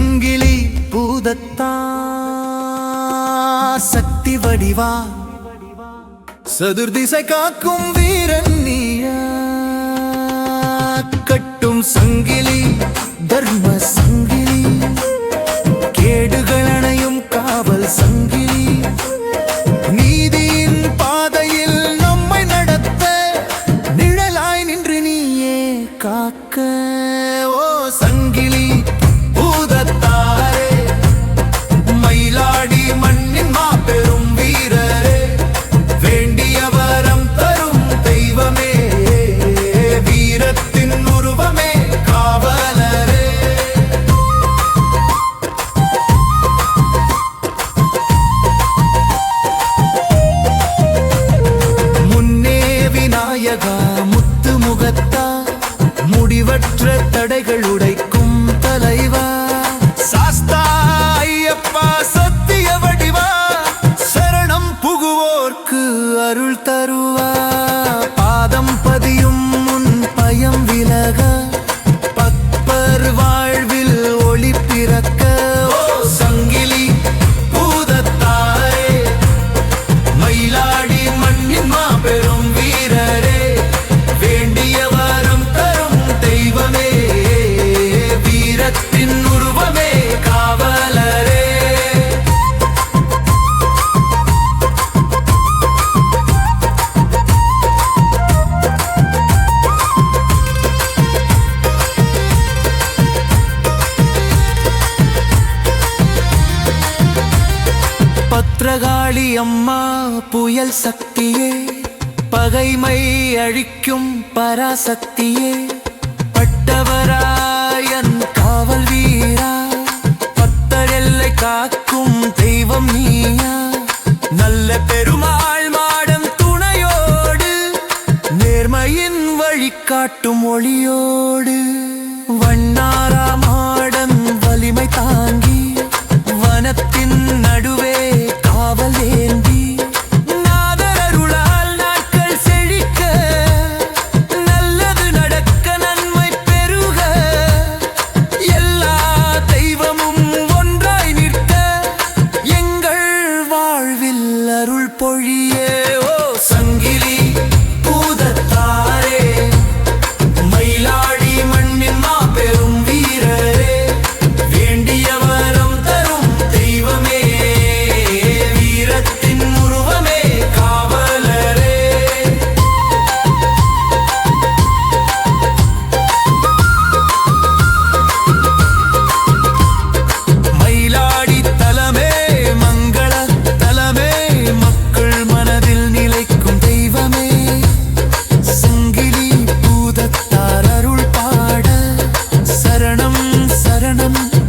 சங்கிலி பூதத்தா சக்தி வடிவா. சதுர்திசை காக்கும் வீரன் நீயா. கட்டும் சங்கிலி தர்ம சங்கிலி. கேடுகள் அணையும் காவல் சங்கிலி. நீதியின் பாதையில் நம்மை நடத்த நிழலாய் நின்று நீயே காக்க. அருள் தருவார் பத்திரகாளி அம்மா புயல் சக்தியே பகைமை அழிக்கும் பராசக்தியே. பட்டவராயன் காவல் வீரா பத்தரெல்லை காக்கும் தெய்வம் நீயா. நல்ல பெருமாள் மாடம் துணையோடு நேர்மையின் வழிகாட்டும் ஒளியோடு. പൊഴി them.